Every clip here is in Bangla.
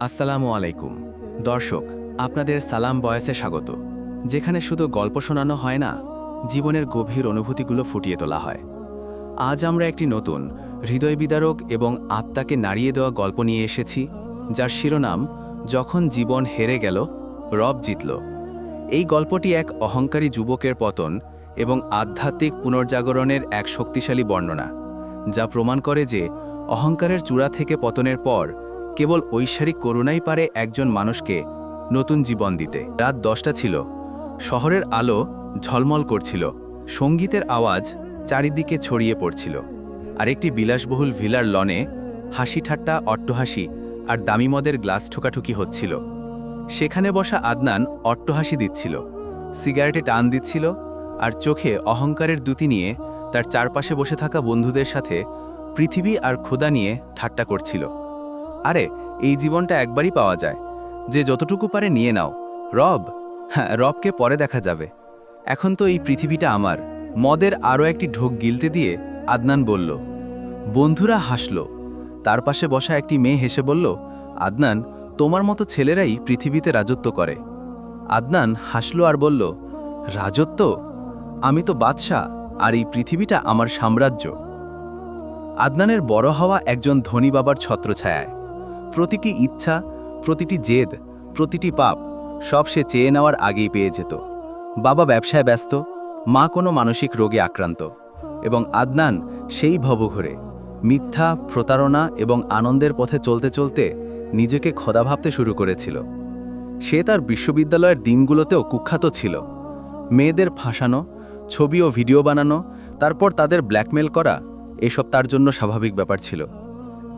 আসসালামু আলাইকুম। দর্শক, আপনাদের সালাম বয়সে স্বাগত। যেখানে শুধু গল্প শোনানো হয় না, জীবনের গভীর অনুভূতিগুলো ফুটিয়ে তোলা হয়। আজ আমরা একটি নতুন, হৃদয় বিদারক এবং আত্মাকে নাড়িয়ে দেওয়া গল্প নিয়ে এসেছি, যার শিরোনাম, যখন জীবন হেরে গেল, রব জিতল। এই গল্পটি এক অহংকারী যুবকের পতন এবং আধ্যাত্মিক পুনর্জাগরণের এক শক্তিশালী বর্ণনা, যা প্রমাণ করে যে অহংকারের চূড়া থেকে পতনের পর কেবল ঐশ্বরিক করুণাই পারে একজন মানুষকে নতুন জীবন দিতে। রাত দশটা ছিল। শহরের আলো ঝলমল করছিল। সঙ্গীতের আওয়াজ চারিদিকে ছড়িয়ে পড়ছিল। আর একটি বিলাসবহুল ভিলার লনে হাসি ঠাট্টা, অট্টহাসি আর দামি মদের গ্লাস ঠোকাঠুকি হচ্ছিল। সেখানে বসা আদনান অট্টহাসি দিচ্ছিল। সিগারেটে টান দিচ্ছিল আর চোখে অহংকারের দুতি নিয়ে তার চারপাশে বসে থাকা বন্ধুদের সাথে পৃথিবী আর ক্ষুদা নিয়ে ঠাট্টা করছিল। আরে, এই জীবনটা একবারই পাওয়া যায়। যে যতটুকু পারে নিয়ে নাও। রব হ্যাঁ রবকে পরে দেখা যাবে। এখন তো এই পৃথিবীটা আমার। মদের আরও একটি ঢোক গিলতে দিয়ে আদনান বলল, বন্ধুরা হাসল। তার পাশে বসা একটি মেয়ে হেসে বলল, আদনান, তোমার মতো ছেলেরাই পৃথিবীতে রাজত্ব করে। আদনান হাসল আর বলল, রাজত্ব? আমি তো বাদশাহ, আর এই পৃথিবীটা আমার সাম্রাজ্য। আদনানের বড় হওয়া একজন ধনী বাবার ছত্রছায়ায়। প্রতিটি ইচ্ছা, প্রতিটি জেদ, প্রতিটি পাপ সব সে চেয়ে নেওয়ার আগেই পেয়ে যেত। বাবা ব্যবসায় ব্যস্ত, মা কোনো মানসিক রোগে আক্রান্ত এবং আদনান সেই ভবঘুরে। মিথ্যা, প্রতারণা এবং আনন্দের পথে চলতে চলতে নিজেকে খোদা ভাবতে শুরু করেছিল। সে তার বিশ্ববিদ্যালয়ের দিনগুলোতেও কুখ্যাত ছিল। মেয়েদের ফাঁসানো, ছবি ও ভিডিও বানানো, তারপর তাদের ব্ল্যাকমেল করা, এসব তার জন্য স্বাভাবিক ব্যাপার ছিল।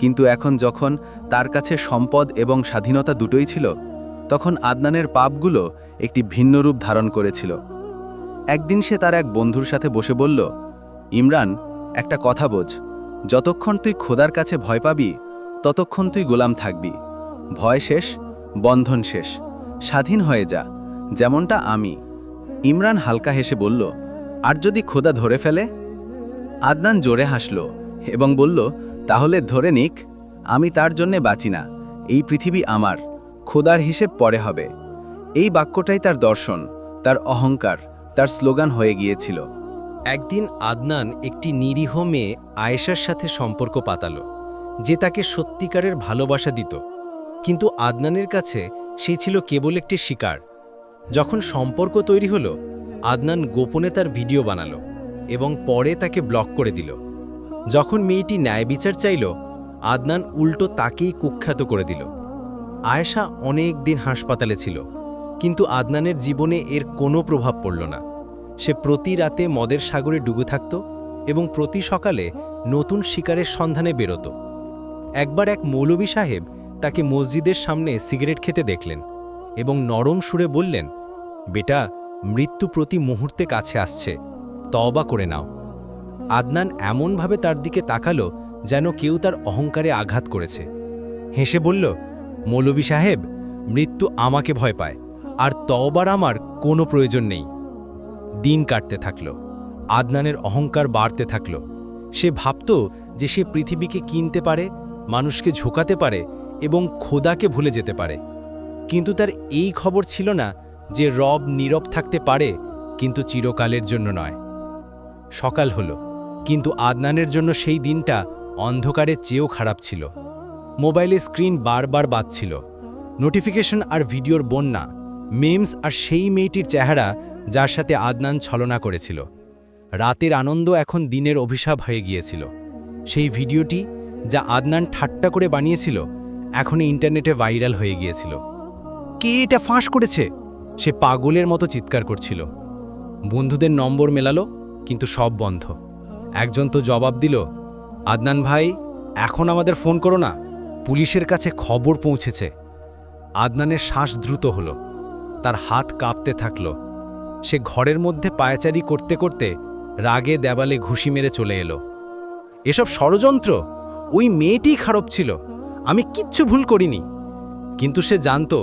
কিন্তু এখন যখন তার কাছে সম্পদ এবং স্বাধীনতা দুটোই ছিল, তখন আদনানের পাপগুলো একটি ভিন্ন রূপ ধারণ করেছিল। একদিন সে তার এক বন্ধুর সাথে বসে বলল, ইমরান, একটা কথা বোঝ। যতক্ষণ তুই খোদার কাছে ভয় পাবি, ততক্ষণ তুই গোলাম থাকবি। ভয় শেষ, বন্ধন শেষ। স্বাধীন হয়ে যা, যেমনটা আমি। ইমরান হালকা হেসে বলল, আর যদি খোদা ধরে ফেলে? আদনান জোরে হাসল এবং বলল তাহলে ধরে নিক, আমি তার জন্যে বাঁচি না, এই পৃথিবী আমার, খোদার হিসেব পরে হবে। এই বাক্যটাই তার দর্শন, তার অহংকার, তার স্লোগান হয়ে গিয়েছিল। একদিন আদনান একটি নিরীহ মেয়ে আয়েশার সাথে সম্পর্ক পাতাল, যে তাকে সত্যিকারের ভালোবাসা দিত। কিন্তু আদনানের কাছে সেই ছিল কেবল একটি শিকার। যখন সম্পর্ক তৈরি হলো, আদনান গোপনে তার ভিডিও বানালো এবং পরে তাকে ব্লক করে দিল। যখন মেয়েটি ন্যায় বিচার চাইল, আদনান উল্টো তাকেই কুখ্যাত করে দিল। আয়েশা অনেক দিন হাসপাতালে ছিল, কিন্তু আদনানের জীবনে এর কোনো প্রভাব পড়ল না। সে প্রতি রাতে মদের সাগরে ডুবে থাকত এবং প্রতি সকালে নতুন শিকারের সন্ধানে বেরোত। একবার এক মৌলবী সাহেব তাকে মসজিদের সামনে সিগারেট খেতে দেখলেন এবং নরম সুরে বললেন, বেটা, মৃত্যু প্রতি মুহূর্তে কাছে আসছে। তওবা করে নাও। আদনান এমনভাবে তার দিকে তাকালো যেন কেউ তার অহংকারে আঘাত করেছে। হেসে বলল মৌলবী সাহেব, মৃত্যু আমাকে ভয় পায়, আর তবার আমার কোনো প্রয়োজন নেই। দিন কাটতে থাকল, আদনানের অহংকার বাড়তে থাকল। সে ভাবত যে সে পৃথিবীকে কিনতে পারে, মানুষকে ঝোকাতে পারে এবং খোদাকে ভুলে যেতে পারে। কিন্তু তার এই খবর ছিল না যে রব নীরব থাকতে পারে, কিন্তু চিরকালের জন্য নয়। সকাল হলো কিন্তু আদনানের জন্য সেই দিনটা অন্ধকারের চেয়েও খারাপ ছিল। মোবাইলে স্ক্রিন বারবার বাজছিল। নোটিফিকেশন আর ভিডিওর বন্যা, মেমস আর সেই মেয়েটির চেহারা যার সাথে আদনান ছলনা করেছিল। রাতের আনন্দ এখন দিনের অভিশাপ হয়ে গিয়েছিল। সেই ভিডিওটি যা আদনান ঠাট্টা করে বানিয়েছিল এখন ইন্টারনেটে ভাইরাল হয়ে গিয়েছিল। কে এটা ফাঁস করেছে? সে পাগলের মতো চিৎকার করছিল। বন্ধুদের নম্বর মেলালো, কিন্তু সব বন্ধ। একজন তো জবাব দিল, আদনান ভাই, এখন আমাদের ফোন করো না। পুলিশের কাছে খবর পৌঁছেছে। আদনানের শ্বাস দ্রুত হলো। তার হাত কাঁপতে থাকল। সে ঘরের মধ্যে পায়চারি করতে করতে রাগে দেওয়ালে ঘুষি মেরে চলে এলো। এসব ষড়যন্ত্র? ওই মেয়েটিই খারাপ ছিল। আমি কিচ্ছু ভুল করিনি। কিন্তু সে জানত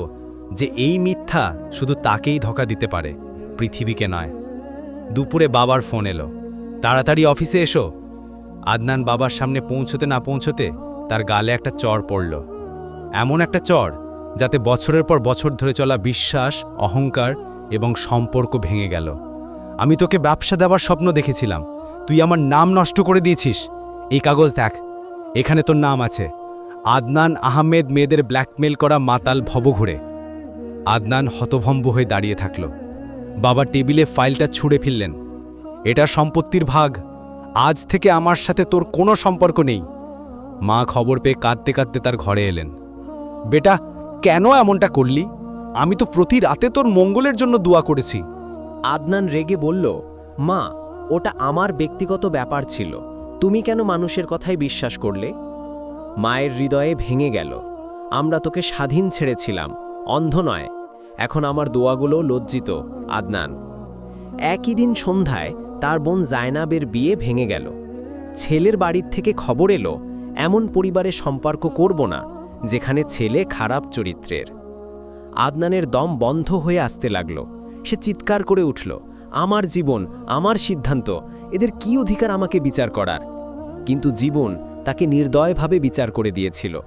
যে এই মিথ্যা শুধু তাকেই ধোকা দিতে পারে, পৃথিবীকে নয়। দুপুরে বাবার ফোন এলো। তাড়াতাড়ি অফিসে এসো। আদনান বাবার সামনে পৌঁছতে না পৌঁছতে তার গালে একটা চর পড়ল। এমন একটা চর যাতে বছরের পর বছর ধরে চলা বিশ্বাস, অহংকার এবং সম্পর্ক ভেঙে গেল। আমি তোকে ব্যবসা দেওয়ার স্বপ্ন দেখেছিলাম। তুই আমার নাম নষ্ট করে দিয়েছিস। এই কাগজ দেখ, এখানে তোর নাম আছে। আদনান আহমেদ মেয়েদের ব্ল্যাকমেল করা মাতাল ভবঘুরে। আদনান হতভম্ব হয়ে দাঁড়িয়ে থাকল। বাবা টেবিলে ফাইলটা ছুঁড়ে ফেললেন। এটা সম্পত্তির ভাগ। আজ থেকে আমার সাথে তোর কোনো সম্পর্ক নেই। মা খবর পেয়ে কাঁদতে কাঁদতে তার ঘরে এলেন। বেটা, কেন এমনটা করলি? আমি তো প্রতি রাতে তোর মঙ্গলের জন্য দোয়া করেছি। আদনান রেগে বলল, মা, ওটা আমার ব্যক্তিগত ব্যাপার ছিল। তুমি কেন মানুষের কথায় বিশ্বাস করলে? মায়ের হৃদয়ে ভেঙে গেল। আমরা তোকে স্বাধীন ছেড়েছিলাম, অন্ধ নয়। এখন আমার দোয়াগুলো লজ্জিত, আদনান। একই দিন সন্ধ্যায় তার বোন জায়নাবের বিয়ে ভেঙে গেল। ছেলের বাড়ির থেকে খবর এলো, এমন পরিবারে সম্পর্ক করব না, যেখানে ছেলে খারাপ চরিত্রের। আদনানের দম বন্ধ হয়ে আসতে লাগল। সে চিৎকার করে উঠল, আমার জীবন, আমার সিদ্ধান্ত, এদের কি অধিকার আমাকে বিচার করার? কিন্তু জীবন তাকে নির্দয়ভাবে বিচার করে দিয়েছিল।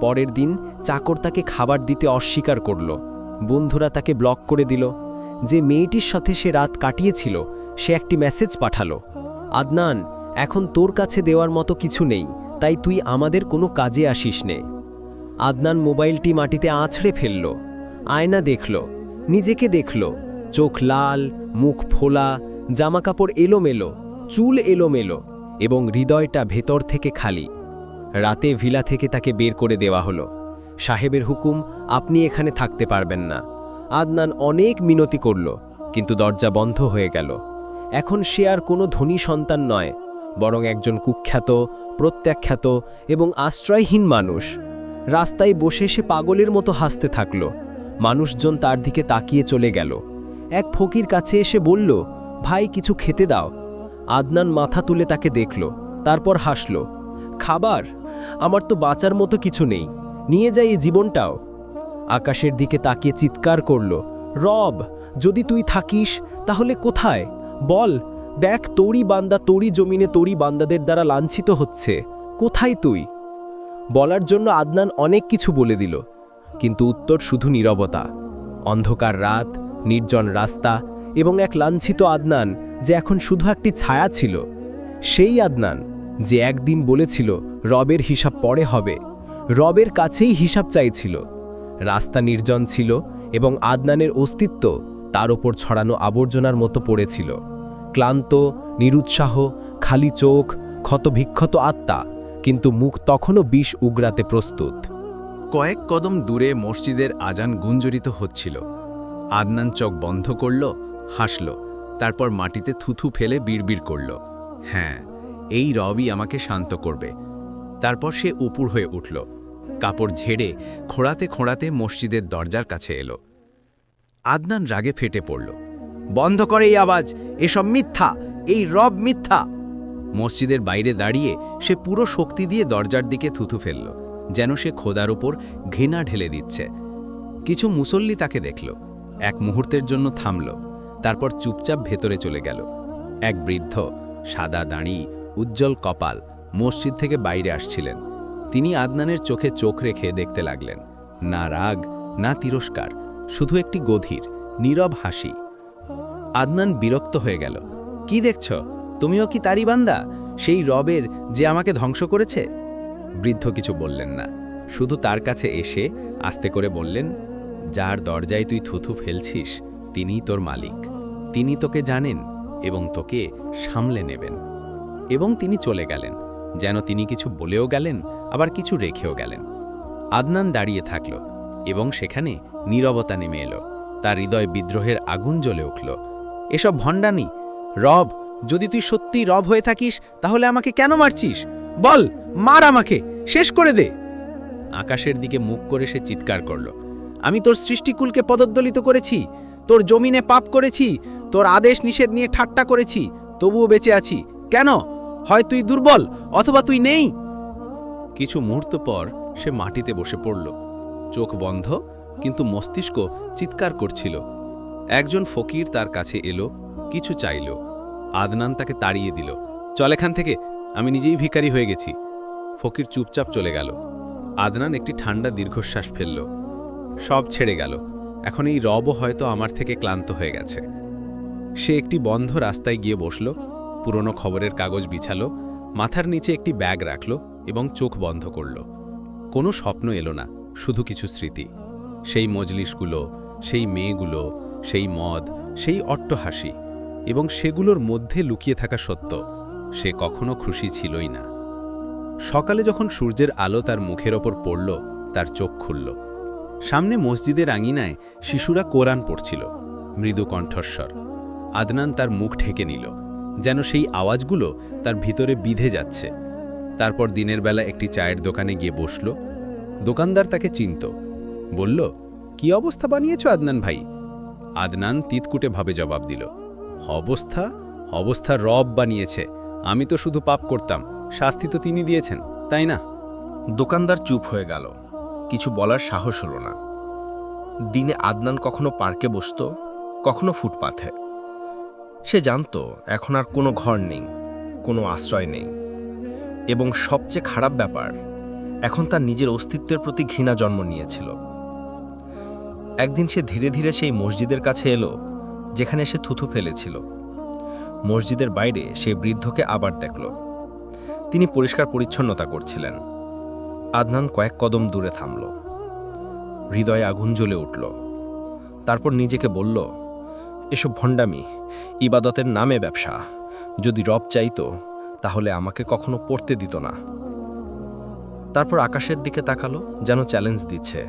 পরের দিন চাকর তাকে খাবার দিতে অস্বীকার করল। বন্ধুরা তাকে ব্লক করে দিল। যে মেয়েটির সাথে সে রাত কাটিয়েছিল সে একটি মেসেজ পাঠালো, আদনান, এখন তোর কাছে দেওয়ার মতো কিছু নেই, তাই তুই আমাদের কোনো কাজে আসিস নে। আদনান মোবাইলটি মাটিতে আছড়ে ফেলল, আয়না দেখল, নিজেকে দেখল, চোখ লাল, মুখ ফোলা, জামাকাপড় এলোমেলো, চুল এলোমেলো এবং হৃদয়টা ভেতর থেকে খালি। রাতে ভিলা থেকে তাকে বের করে দেওয়া হলো। সাহেবের হুকুম, আপনি এখানে থাকতে পারবেন না। আদনান অনেক মিনতি করল, কিন্তু দরজা বন্ধ হয়ে গেল। এখন সে আর কোনো ধনী সন্তান নয়, বরং একজন কুখ্যাত, প্রত্যাখ্যাত এবং আশ্রয়হীন মানুষ। রাস্তায় বসে সে পাগলের মতো হাসতে থাকল। মানুষজন তার দিকে তাকিয়ে চলে গেল। এক ফকির কাছে এসে বলল, ভাই, কিছু খেতে দাও। আদনান মাথা তুলে তাকে দেখল, তারপর হাসল, খাবার? আমার তো বাঁচার মতো কিছু নেই। নিয়ে যাই এই জীবনটাও। আকাশের দিকে তাকিয়ে চিৎকার করল, রব, যদি তুই থাকিস, তাহলে কোথায়? বল, দেখ তোরই বান্দা তোরই জমিনে তোরই বান্দাদের দ্বারা লাঞ্ছিত হচ্ছে। কোথায় তুই? বলার জন্য আদনান অনেক কিছু বলে দিল, কিন্তু উত্তর শুধু নীরবতা। অন্ধকার রাত, নির্জন রাস্তা এবং এক লাঞ্ছিত আদনান যে এখন শুধু একটি ছায়া ছিল। সেই আদনান যে একদিন বলেছিল, রবের হিসাব পরে হবে, রবের কাছেই হিসাব চাইছিল। রাস্তা নির্জন ছিল এবং আদনানের অস্তিত্ব তার ওপর ছড়ানো আবর্জনার মতো পড়েছিল। ক্লান্ত, নিরুৎসাহ, খালি চোখ ক্ষতভিক্ষত আত্মা, কিন্তু মুখ তখনও বিষ উগরাতে প্রস্তুত। কয়েক কদম দূরে মসজিদের আজান গুঞ্জরিত হচ্ছিল। আদনান চোখ বন্ধ করল, হাসল, তারপর মাটিতে থুথু ফেলে বিড়বিড় করল। হ্যাঁ এই রবই আমাকে শান্ত করবে। তারপর সে উপুর হয়ে উঠল। কাপড় ঝেড়ে খোঁড়াতে খোঁড়াতে মসজিদের দরজার কাছে এলো। আদনান রাগে ফেটে পড়ল। বন্ধ করে এই আওয়াজ, এসব মিথ্যা, এই রব মিথ্যা। মসজিদের বাইরে দাঁড়িয়ে সে পুরো শক্তি দিয়ে দরজার দিকে থুথু ফেলল, যেন সে খোদার ওপর ঘৃণা ঢেলে দিচ্ছে। কিছু মুসল্লি তাকে দেখল, এক মুহূর্তের জন্য থামল, তারপর চুপচাপ ভেতরে চলে গেল। এক বৃদ্ধ, সাদা দাঁড়ি, উজ্জ্বল কপাল, মসজিদ থেকে বাইরে আসছিলেন। তিনি আদনানের চোখে চোখ রেখে দেখতে লাগলেন, না রাগ, না তিরস্কার। শুধু একটি গধীর, নীরব হাসি। আদনান বিরক্ত হয়ে গেল। কি দেখছ? তুমিও কি তারই বান্দা? সেই রবের যে আমাকে ধ্বংস করেছে? বৃদ্ধ কিছু বললেন না। শুধু তার কাছে এসে আস্তে করে বললেন, যার দরজায় তুই থুথু ফেলছিস, তিনিই তোর মালিক। তিনি তোকে জানেন এবং তোকে সামলে নেবেন। এবং তিনি চলে গেলেন। যেন তিনি কিছু বলেও গেলেন, আবার কিছু রেখেও গেলেন। আদনান দাঁড়িয়ে থাকল। এবং সেখানে নীরবতা নেমে এলো। তার হৃদয় বিদ্রোহের আগুন জ্বলে উঠল। এসব ভণ্ডানি রব, যদি তুই সত্যি রব হয়ে থাকিস, তাহলে আমাকে কেন মারছিস? বল, মার আমাকে, শেষ করে দে! আকাশের দিকে মুখ করে সে চিৎকার করল। আমি তোর সৃষ্টিকুলকে পদদলিত করেছি, তোর জমিনে পাপ করেছি, তোর আদেশ নিষেধ নিয়ে ঠাট্টা করেছি, তবুও বেঁচে আছি। কেন? হয় তুই দুর্বল, অথবা তুই নেই? কিছু মুহূর্ত পর সে মাটিতে বসে পড়ল। চোখ বন্ধ, কিন্তু মস্তিষ্ক চিৎকার করছিল। একজন ফকির তার কাছে এলো, কিছু চাইল। আদনান তাকে তাড়িয়ে দিল, চল এখান থেকে, আমি নিজেই ভিখারি হয়ে গেছি। ফকির চুপচাপ চলে গেল। আদনান একটি ঠান্ডা দীর্ঘশ্বাস ফেলল। সব ছেড়ে গেল। এখন এই রবও হয়তো আমার থেকে ক্লান্ত হয়ে গেছে। সে একটি বন্ধ রাস্তায় গিয়ে বসল, পুরনো খবরের কাগজ বিছালো, মাথার নিচে একটি ব্যাগ রাখল এবং চোখ বন্ধ করল। কোনো স্বপ্ন এলো না। শুধু কিছু স্মৃতি। সেই মজলিশগুলো, সেই মেয়েগুলো, সেই মদ, সেই অট্টহাসি এবং সেগুলোর মধ্যে লুকিয়ে থাকা সত্য, সে কখনো খুশি ছিলই না। সকালে যখন সূর্যের আলো তার মুখের ওপর পড়ল, তার চোখ খুলল। সামনে মসজিদের আঙিনায় শিশুরা কোরআন পড়ছিল, মৃদু কণ্ঠস্বর। আদনান তার মুখ ঢেকে নিল, যেন সেই আওয়াজগুলো তার ভিতরে বিধে যাচ্ছে। তারপর দিনের বেলা একটি চায়ের দোকানে গিয়ে বসল দোকানদার তাকে চিনত। বলল, কি অবস্থা বানিয়েছ আদনান ভাই? আদনান তিতকুটে ভাবে জবাব দিল, অবস্থা? অবস্থা রব বানিয়েছে। আমি তো শুধু পাপ করতাম। শাস্তি তো তিনি দিয়েছেন, তাই না? দোকানদার চুপ হয়ে গেল। কিছু বলার সাহস হলো না। দিনে আদনান কখনো পার্কে বসতো, কখনো ফুটপাথে। সে জানত, এখন আর কোনো ঘর নেই, কোনো আশ্রয় নেই। এবং সবচেয়ে খারাপ ব্যাপার এখন তার নিজের অস্তিত্বের প্রতি ঘৃণা জন্ম নিয়েছিল। একদিন সে ধীরে ধীরে সেই মসজিদের কাছে এলো, যেখানে সে থুথু ফেলেছিল। মসজিদের বাইরে সে বৃদ্ধকে আবার দেখল। তিনি পরিষ্কার পরিচ্ছন্নতা করছিলেন। আদনান কয়েক কদম দূরে থামল। হৃদয়ে আগুন জ্বলে উঠল। তারপর নিজেকে বলল, এসব ভণ্ডামি, ইবাদতের নামে ব্যবসা। যদি রব চাইতো, তাহলে আমাকে কখনো পড়তে দিত না। তারপর আকাশের দিকে তাকালো, যেন চ্যালেঞ্জ দিচ্ছে।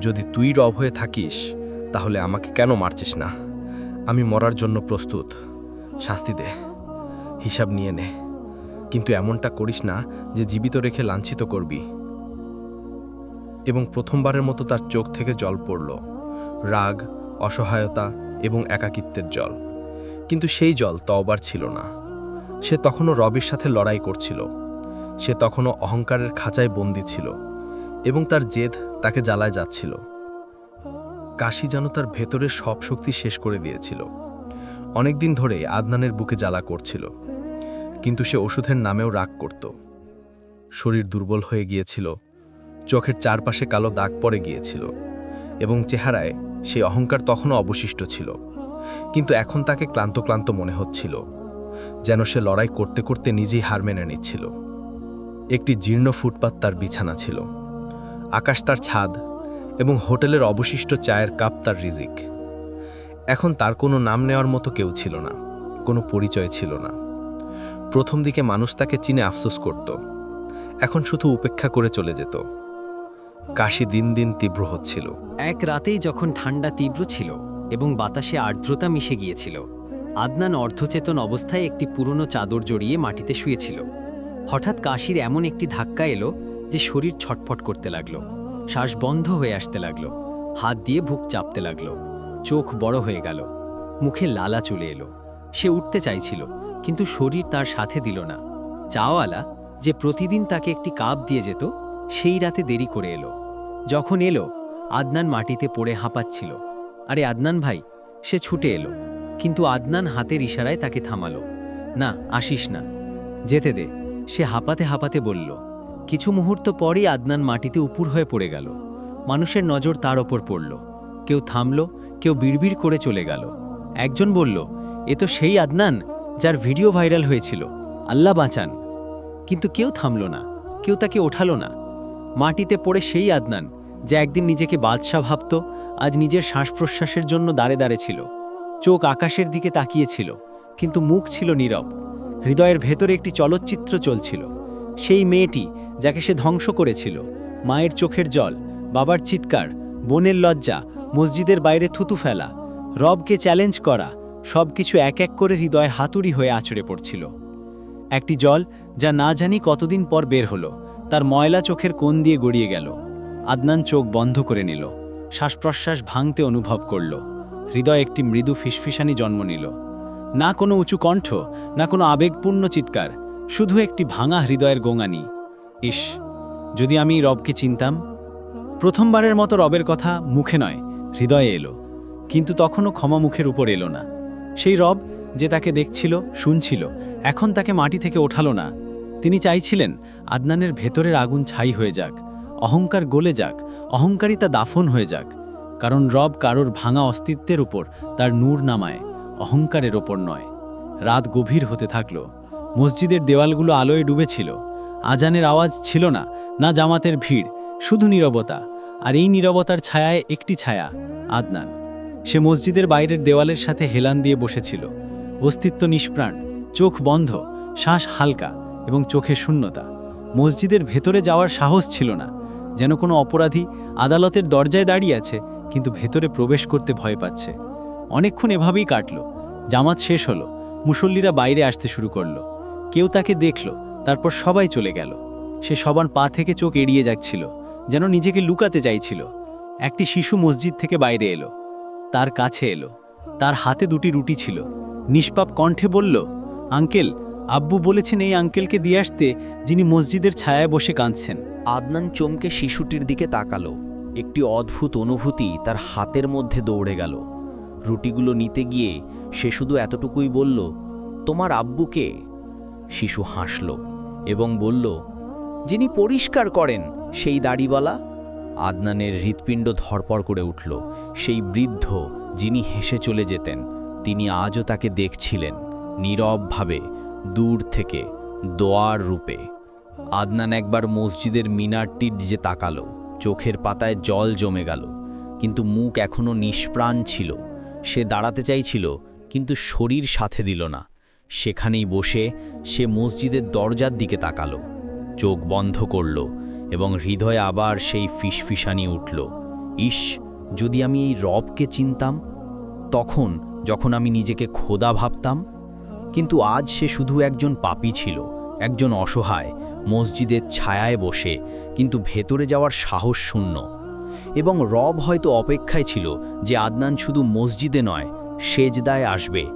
যদি তুই রব হয়ে থাকিস, তাহলে আমাকে কেন মারছিস না? আমি মরার জন্য প্রস্তুত। শাস্তি দে। হিসাব নিয়ে নে। কিন্তু এমনটা করিস না যে জীবিত রেখে লাঞ্ছিত করবি। এবং প্রথমবারের মতো তার চোখ থেকে জল পড়ল। রাগ, অসহায়তা এবং একাকিত্বের জল। কিন্তু সেই জল তওবার ছিল না। সে তখনও রবির সাথে লড়াই করছিল। সে তখনও অহংকারের খাঁচায় বন্দী ছিল এবং তার জেদ তাকে জ্বালায় যাচ্ছিল। কাশি যেন তার ভেতরের সব শক্তি শেষ করে দিয়েছিল। অনেকদিন ধরে আদনানের বুকে জ্বালা করছিল, কিন্তু সে ওষুধের নামেও রাগ করত। শরীর দুর্বল হয়ে গিয়েছিল, চোখের চারপাশে কালো দাগ পড়ে গিয়েছিল এবং চেহারায় সেই অহংকার তখনও অবশিষ্ট ছিল। কিন্তু এখন তাকে ক্লান্ত ক্লান্ত মনে হচ্ছিল, যেন সে লড়াই করতে করতে নিজেই হার মেনে নিচ্ছিল। একটি জীর্ণ ফুটপাত তার বিছানা ছিল। আকাশ তার ছাদ এবং হোটেলের অবশিষ্ট চায়ের কাপ তার রিজিক। এখন তার কোনো নাম নেওয়ার মতো কেউ ছিল না, কোনো পরিচয় ছিল না। প্রথম দিকে মানুষ তাকে চিনে আফসোস করত, এখন শুধু উপেক্ষা করে চলে যেত। কাশি দিন দিন তীব্র হচ্ছিল। এক রাতেই যখন ঠান্ডা তীব্র ছিল এবং বাতাসে আর্দ্রতা মিশে গিয়েছিল, আদনান অর্ধচেতন অবস্থায় একটি পুরনো চাদর জড়িয়ে মাটিতে শুয়েছিল। হঠাৎ কাশির এমন একটি ধাক্কা এলো যে শরীর ছটফট করতে লাগল। শ্বাস বন্ধ হয়ে আসতে লাগল। হাত দিয়ে বুক চাপতে লাগল। চোখ বড় হয়ে গেল। মুখে লালা চলে এলো। সে উঠতে চাইছিল, কিন্তু শরীর তার সাথে দিল না। চাওয়ালা, যে প্রতিদিন তাকে একটি কাপ দিয়ে যেত, সেই রাতে দেরি করে এলো। যখন এলো, আদনান মাটিতে পড়ে হাঁপাচ্ছিল। আরে আদনান ভাই, সে ছুটে এলো। কিন্তু আদনান হাতের ইশারায় তাকে থামালো। না, আসিস না। যেতে দে। সে হাঁপাতে হাঁপাতে বলল, কিছু মুহূর্ত পরেই আদনান মাটিতে উপুর হয়ে পড়ে গেল। মানুষের নজর তার ওপর পড়ল। কেউ থামল, কেউ বিড়বিড় করে চলে গেল। একজন বলল, এ তো সেই আদনান যার ভিডিও ভাইরাল হয়েছিল। আল্লাহ বাঁচান। কিন্তু কেউ থামল না, কেউ তাকে ওঠালো না। মাটিতে পড়ে সেই আদনান যে একদিন নিজেকে বাদশাহ ভাবত, আজ নিজের শ্বাস প্রশ্বাসের জন্য দাঁড়ে দাঁড়ে ছিল। চোখ আকাশের দিকে তাকিয়েছিল, কিন্তু মুখ ছিল নীরব। হৃদয়ের ভেতরে একটি চলচ্চিত্র চলছিল। সেই মেয়েটি, যাকে সে ধ্বংস করেছিল, মায়ের চোখের জল, বাবার চিৎকার, বোনের লজ্জা, মসজিদের বাইরে থুতু ফেলা, রবকে চ্যালেঞ্জ করা, সবকিছু এক এক করে হৃদয় হাতুড়ি হয়ে আছড়ে পড়ছিল। একটি জল যা না জানি কতদিন পর বের হলো, তার ময়লা চোখের কোণ দিয়ে গড়িয়ে গেল। আদনান চোখ বন্ধ করে নিল। শ্বাস প্রশ্বাস ভাঙতে অনুভব করল। হৃদয় একটি মৃদু ফিসফিসানি জন্ম নিল। না কোনো উঁচু কণ্ঠ, না কোনো আবেগপূর্ণ চিৎকার, শুধু একটি ভাঙা হৃদয়ের গোঙানি। ইস, যদি আমি রবকে চিনতাম? প্রথমবারের মতো রবের কথা মুখে নয়, হৃদয়ে এলো, কিন্তু তখনও ক্ষমা মুখের উপর এলো না। সেই রব যে তাকে দেখছিল, শুনছিল, এখন তাকে মাটি থেকে ওঠালো না। তিনি চাইছিলেন আদনানের ভেতরের আগুন ছাই হয়ে যাক, অহংকার গলে যাক অহংকারিতা দাফন হয়ে যাক, কারণ রব কারোর ভাঙা অস্তিত্বের উপর তার নূর নামায়। অহংকারের ওপর নয়। রাত গভীর হতে থাকল। মসজিদের দেওয়ালগুলো আলোয় ডুবেছিল। আজানের আওয়াজ ছিল না না জামাতের ভিড়, শুধু নীরবতা। আর এই নীরবতার ছায়ায় একটি ছায়া, আদনান। সে মসজিদের বাইরের দেওয়ালের সাথে হেলান দিয়ে বসেছিল। অস্তিত্ব নিষ্প্রাণ, চোখ বন্ধ, শ্বাস হালকা এবং চোখে শূন্যতা। মসজিদের ভেতরে যাওয়ার সাহস ছিল না, যেন কোনো অপরাধী আদালতের দরজায় দাঁড়িয়ে আছে, কিন্তু ভেতরে প্রবেশ করতে ভয় পাচ্ছে। অনেকক্ষণ এভাবেই কাটল। জামাত শেষ হলো। মুসল্লিরা বাইরে আসতে শুরু করল। কেউ তাকে দেখল, তারপর সবাই চলে গেল। সে সবার পা থেকে চোখ এড়িয়ে যাচ্ছিল, যেন নিজেকে লুকাতে চাইছিল। একটি শিশু মসজিদ থেকে বাইরে এলো। তার কাছে এলো। তার হাতে দুটি রুটি ছিল। নিষ্পাপ কণ্ঠে বলল, আঙ্কেল, আব্বু বলেছেন এই আঙ্কেলকে দিয়ে আসতে, যিনি মসজিদের ছায়ায় বসে কাঁদছেন। আদনান চমকে শিশুটির দিকে তাকালো। একটি অদ্ভুত অনুভূতি তার হাতের মধ্যে দৌড়ে গেল। রুটিগুলো নিতে গিয়ে সে শুধু এতটুকুই বলল, তোমার আব্বুকে শিশু হাসল এবং বলল, যিনি পরিষ্কার করেন, সেই দাড়িওয়ালা? আদনানের হৃৎপিণ্ড ধরপড় করে উঠল, সেই বৃদ্ধ যিনি হেসে চলে যেতেন, তিনি আজও তাকে দেখছিলেন নীরবভাবে, দূর থেকে, দোয়ার রূপে। আদনান একবার মসজিদের মিনারটির যে তাকালো, চোখের পাতায় জল জমে গেল, কিন্তু মুখ এখনও নিষ্প্রাণ ছিল। সে দাঁড়াতে চাইছিল, কিন্তু শরীর সাথে দিল না। সেখানেই বসে সে মসজিদের দরজার দিকে তাকালো, চোখ বন্ধ করল এবং হৃদয়ে আবার সেই ফিসফিসানি উঠল। ইস, যদি আমি এই রবকে চিনতাম, তখন যখন আমি নিজেকে খোদা ভাবতাম, কিন্তু আজ সে শুধু একজন পাপি ছিল, একজন অসহায়, মসজিদের ছায়ায় বসে, কিন্তু ভেতরে যাওয়ার সাহস শূন্য। এবং রব হয়তো অপেক্ষায় ছিল যে আদনান শুধু মসজিদে নয়, সেজদায় আসবে।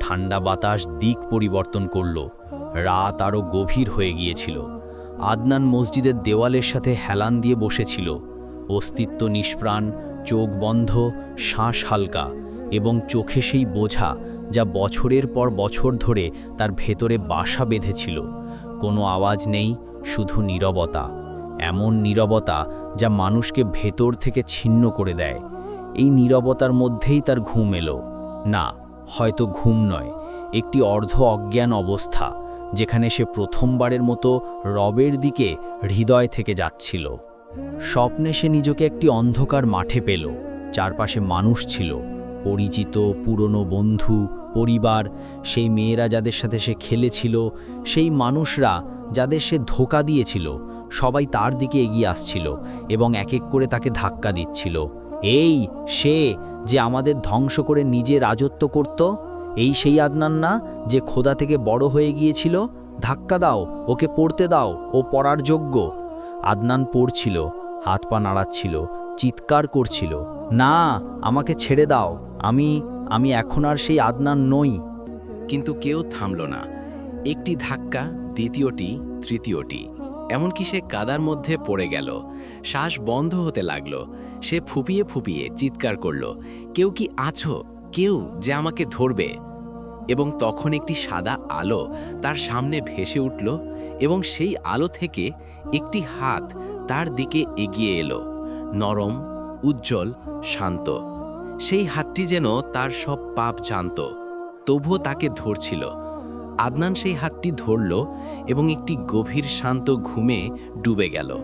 ঠান্ডা বাতাস দিক পরিবর্তন করল। রাত আরও গভীর হয়ে গিয়েছিল। আদনান মসজিদের দেওয়ালের সাথে হেলান দিয়ে বসেছিল। অস্তিত্ব নিষ্প্রাণ, চোখ বন্ধ, শ্বাস হালকা এবং চোখে সেই বোঝা যা বছরের পর বছর ধরে তার ভেতরে বাসা বেঁধেছিল। কোনো আওয়াজ নেই, শুধু নীরবতা। এমন নীরবতা যা মানুষকে ভেতর থেকে ছিন্ন করে দেয়। এই নীরবতার মধ্যেই তার ঘুম এলো। না, হয়তো ঘুম নয়, একটি অর্ধ অজ্ঞান অবস্থা, যেখানে সে প্রথমবারের মতো রবের দিকে হৃদয় থেকে যাচ্ছিল। স্বপ্নে সে নিজেকে একটি অন্ধকার মাঠে পেল, চারপাশে মানুষ ছিল, পরিচিত, পুরনো বন্ধু, পরিবার, সেই মেয়েরা যাদের সাথে সে খেলেছিল, সেই মানুষরা যাদের সে ধোকা দিয়েছিল সবাই তার দিকে এগিয়ে আসছিল এবং এক এক করে তাকে ধাক্কা দিচ্ছিল। এই, সে যে আমাদের ধ্বংস করে নিজে রাজত্ব করত, এই সেই আদনান না যে খোদা থেকে বড় হয়ে গিয়েছিল? ধাক্কা দাও, ওকে পড়তে দাও, ও পড়ার যোগ্য। আদনান পড়ছিল, হাত পা নাড়াচ্ছিল, চিৎকার করছিল, না, আমাকে ছেড়ে দাও, আমি আমি এখন আর সেই আদনান নই। কিন্তু কেউ থামল না। একটি ধাক্কা, দ্বিতীয়টি, তৃতীয়টি। এমনকি সে কাদার মধ্যে পড়ে গেল। শ্বাস বন্ধ হতে লাগল। সে ফুপিয়ে ফুপিয়ে চিৎকার করল, কেউ কি আছো? কেউ যে আমাকে ধরবে? এবং তখন একটি সাদা আলো তার সামনে ভেসে উঠল এবং সেই আলো থেকে একটি হাত তার দিকে এগিয়ে এলো, নরম, উজ্জ্বল, শান্ত। সেই হাতটি যেন তার সব পাপ জানত, তবুও তাকে ধরছিল। আদনান সেই হাতটি ধরল এবং একটি গভীর শান্ত ঘুমে ডুবে গেল।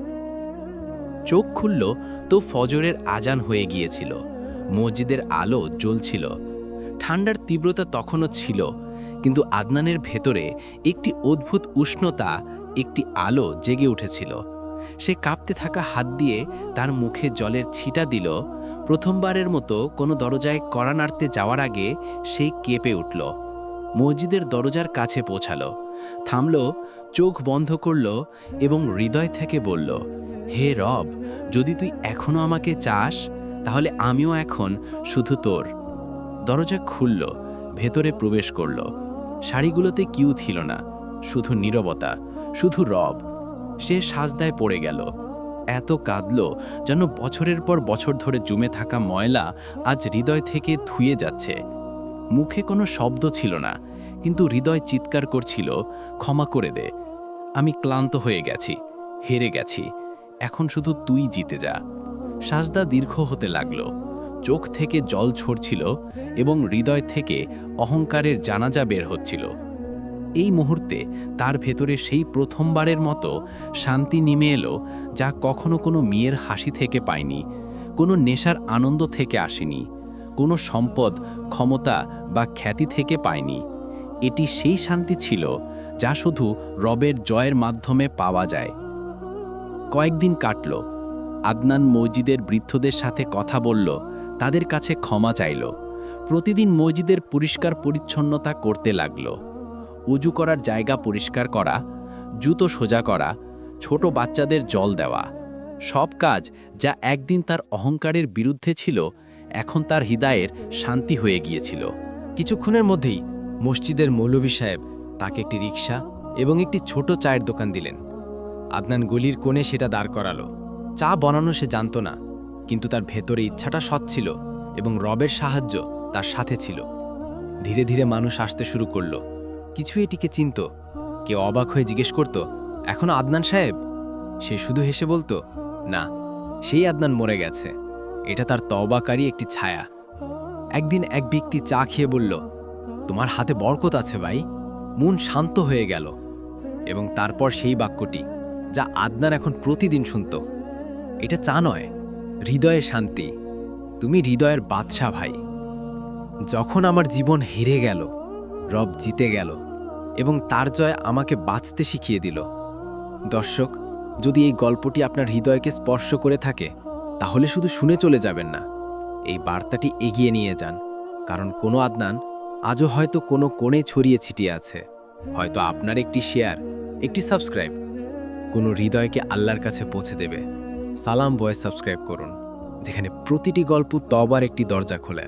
চোখ খুলল তো ফজরের আজান হয়ে গিয়েছিল। মসজিদের আলো জ্বলছিল। ঠান্ডার তীব্রতা তখনও ছিল, কিন্তু আদনানের ভেতরে একটি অদ্ভুত উষ্ণতা, একটি আলো জেগে উঠেছিল। সে কাঁপতে থাকা হাত দিয়ে তার মুখে জলের ছিটা দিল। প্রথমবারের মতো কোনো দরজায় কড়া নাড়তে যাওয়ার আগে সেই কেঁপে উঠল। মসজিদের দরজার কাছে পৌঁছালো। থামল, চোখ বন্ধ করল এবং হৃদয় থেকে বলল, হে রব, যদি তুই এখনও আমাকে চাস, তাহলে আমিও এখন শুধু তোর। দরজা খুলল, ভেতরে প্রবেশ করল। শাড়িগুলোতে কিউ ছিল না, শুধু নীরবতা, শুধু রব। সে সাজদায় পড়ে গেল। এত কাঁদল যেন বছরের পর বছর ধরে জমে থাকা ময়লা আজ হৃদয় থেকে ধুয়ে যাচ্ছে। মুখে কোনো শব্দ ছিল না, কিন্তু হৃদয় চিৎকার করছিল, ক্ষমা করে দে। আমি ক্লান্ত হয়ে গেছি, হেরে গেছি। এখন শুধু তুই জিতে যা। সাজদা দীর্ঘ হতে লাগল। চোখ থেকে জল ছড়ছিল এবং হৃদয় থেকে অহংকারের জানাজা বের হচ্ছিল। এই মুহূর্তে তার ভেতরে সেই প্রথমবারের মতো শান্তি নেমে এলো, যা কখনো কোনো মেয়ের হাসি থেকে পায়নি, কোনো নেশার আনন্দ থেকে আসেনি। কোনো সম্পদ, ক্ষমতা বা খ্যাতি থেকে পায়নি। এটি সেই শান্তি ছিল যা শুধু রবের জয়ের মাধ্যমে পাওয়া যায়। কয়েকদিন কাটল। আদনান মসজিদের বৃদ্ধদের সাথে কথা বলল, তাদের কাছে ক্ষমা চাইল। প্রতিদিন মসজিদের পরিষ্কার পরিচ্ছন্নতা করতে লাগল। উজু করার জায়গা পরিষ্কার করা, জুতো সোজা করা, ছোট বাচ্চাদের জল দেওয়া। সব কাজ যা একদিন তার অহংকারের বিরুদ্ধে ছিল এখন তার হৃদয়ের শান্তি হয়ে গিয়েছিল। কিছুক্ষণের মধ্যেই মসজিদের মৌলভী সাহেব তাকে একটি রিক্সা এবং একটি ছোট চায়ের দোকান দিলেন। আদনান গলির কোণে সেটা দাঁড় করালো। চা বানানো সে জানত না, কিন্তু তার ভেতরে ইচ্ছাটা সৎ ছিল এবং রবের সাহায্য তার সাথে ছিল। ধীরে ধীরে মানুষ আসতে শুরু করল। কিছু এটিকে চিনত, কেউ অবাক হয়ে জিজ্ঞেস করত, এখন আদনান সাহেব? সে শুধু হেসে বলতো, না, সেই আদনান মরে গেছে। এটা তার তবাকারী একটি ছায়া। একদিন এক ব্যক্তি চা খেয়ে বলল, তোমার হাতে বরকত আছে ভাই। মন শান্ত হয়ে গেল। এবং তারপর সেই বাক্যটি, যা আদনান এখন প্রতিদিন শুনত। এটা চা নয়, হৃদয়ে শান্তি। তুমি হৃদয়ের বাদশা ভাই। যখন আমার জীবন হেরে গেল, রব জিতে গেল, এবং তার জয় আমাকে বাঁচতে শিখিয়ে দিল। দর্শক, যদি এই গল্পটি আপনার হৃদয়কে স্পর্শ করে থাকে তাহলে শুধু শুনে চলে যাবেন না। এই বার্তাটি এগিয়ে নিয়ে যান, কারণ কোনো আদনান আজও হয়তো কোনো কোণে ছড়িয়ে ছিটিয়ে আছে। হয়তো আপনার একটি শেয়ার, একটি সাবস্ক্রাইব, কোনো হৃদয়কে আল্লাহর কাছে পৌঁছে দেবে। সালাম বয়েস সাবস্ক্রাইব করুন, যেখানে প্রতিটি গল্প তবার একটি দরজা খোলে।